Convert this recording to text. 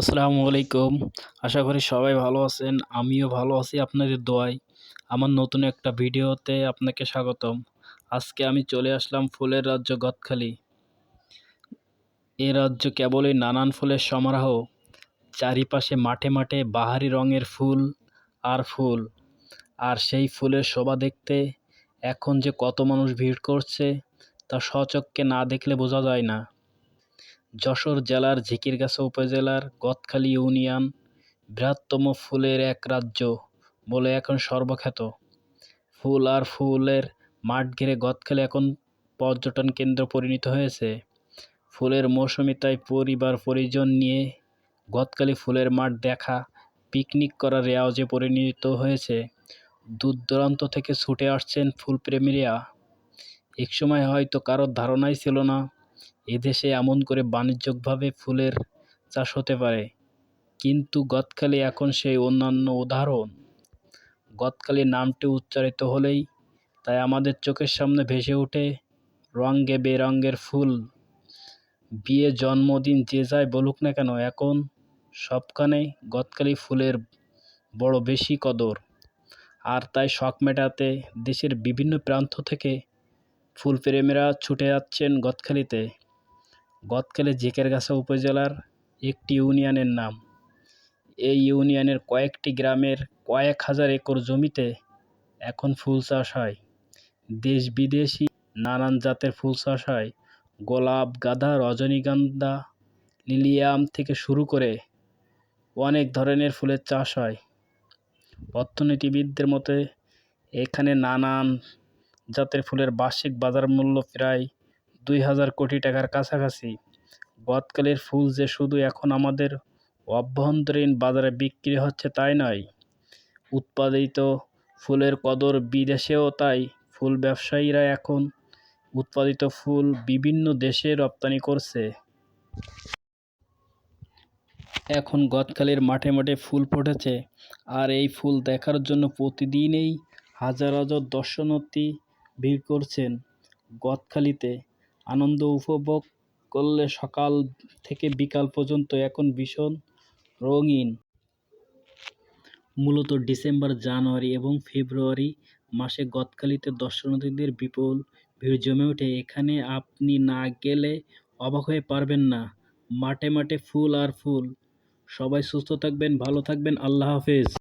আসসালামু আলাইকুম। আশা করি সবাই ভালো আছেন, আমিও ভালো আছি আপনাদের দোয়ায়। আমার নতুন একটা ভিডিওতে আপনাকে স্বাগতম। আজকে আমি চলে আসলাম ফুলের রাজ্য গদখালি। এ রাজ্য কেবলই নানান ফুলের সমারোহ, চারিপাশে মাঠে মাঠে বাহারি রঙের ফুল আর ফুল। আর সেই ফুলের শোভা দেখতে এখন যে কত মানুষ ভিড় করছে, তা স্বচক্ষে না দেখলে বোঝা যায় না। যশোর জেলার ঝিকিরগাছা উপজেলার গদখালি ইউনিয়ন বৃহত্তম ফুলের এক রাজ্য বলে এখন সর্বখ্যাত। ফুল আর ফুলের মাঠ ঘিরে গদখালি এখন পর্যটন কেন্দ্র পরিণত হয়েছে। ফুলের মৌসুমি তাই পরিবার, পরিজন নিয়ে গদখালি ফুলের মাঠ দেখা, পিকনিক করার রেওয়াজে পরিণত হয়েছে। দূর দূরান্ত থেকে ছুটে আসছেন ফুলপ্রেমীরা। একসময় হয়তো কারোর ধারণাই ছিল না। এদেশে এমন করে বাণিজ্যিকভাবে ফুলের চাষ হতে পারে। কিন্তু গদখালি এখন সেই অন্যান্য উদাহরণ। গদখালি নামটি উচ্চারিত হলেই তাই আমাদের চোখের সামনে ভেসে ওঠে রঙে বেরঙের ফুল। বিয়ে জন্মদিন যে যাই বলুক না কেন, এখন সবখানে গদখালি ফুলের বড় বেশি কদর। আর তাই শখ মেটাতে দেশের বিভিন্ন প্রান্ত থেকে ফুল ফুলপ্রেমীরা ছুটে যাচ্ছেন গদখালিতে গদখালি জিকেরগাছা উপজেলার একটি ইউনিয়নের নাম। এই ইউনিয়নের কয়েকটি গ্রামের কয়েক হাজার একর জমিতে এখন ফুল চাষ হয়। দেশ বিদেশি নানান জাতের ফুল চাষ হয়। গোলাপ, গাঁদা, রজনীগন্ধা, লিলিয়াম থেকে শুরু করে অনেক ধরনের ফুলের চাষ হয়। অর্থনীতিবিদদের মতে, এখানে নানান জাতের ফুলের বার্ষিক বাজার মূল্য প্রায় দুই হাজার কোটি টাকার কাছাকাছি। গদকালের ফুল যে শুধু এখন আমাদের অভ্যন্তরীণ বাজারে বিক্রি হচ্ছে তাই নয়, উৎপাদিত ফুলের কদর বিদেশেও তাই। ফুল ব্যবসায়ীরা এখন উৎপাদিত ফুল বিভিন্ন দেশে রপ্তানি করছে। এখন গদখালির মাঠে মাঠে ফুল ফুটেছে আর এই ফুল দেখার জন্য প্রতিদিনই হাজার হাজার দর্শনার্থী ভিড় করছেন গদখালিতে আনন্দ উপভোগ করলে সকাল থেকে বিকাল পর্যন্ত এখন ভীষণ রঙিন। মূলত ডিসেম্বর, জানুয়ারি এবং ফেব্রুয়ারি মাসে গতকালিতে দর্শনার্থীদের বিপুল ভিড় জমে ওঠে। এখানে আপনি না গেলে অবাক হয়ে পারবেন না। মাঠে মাঠে ফুল আর ফুল। সবাই সুস্থ থাকবেন, ভালো থাকবেন। আল্লাহ হাফেজ।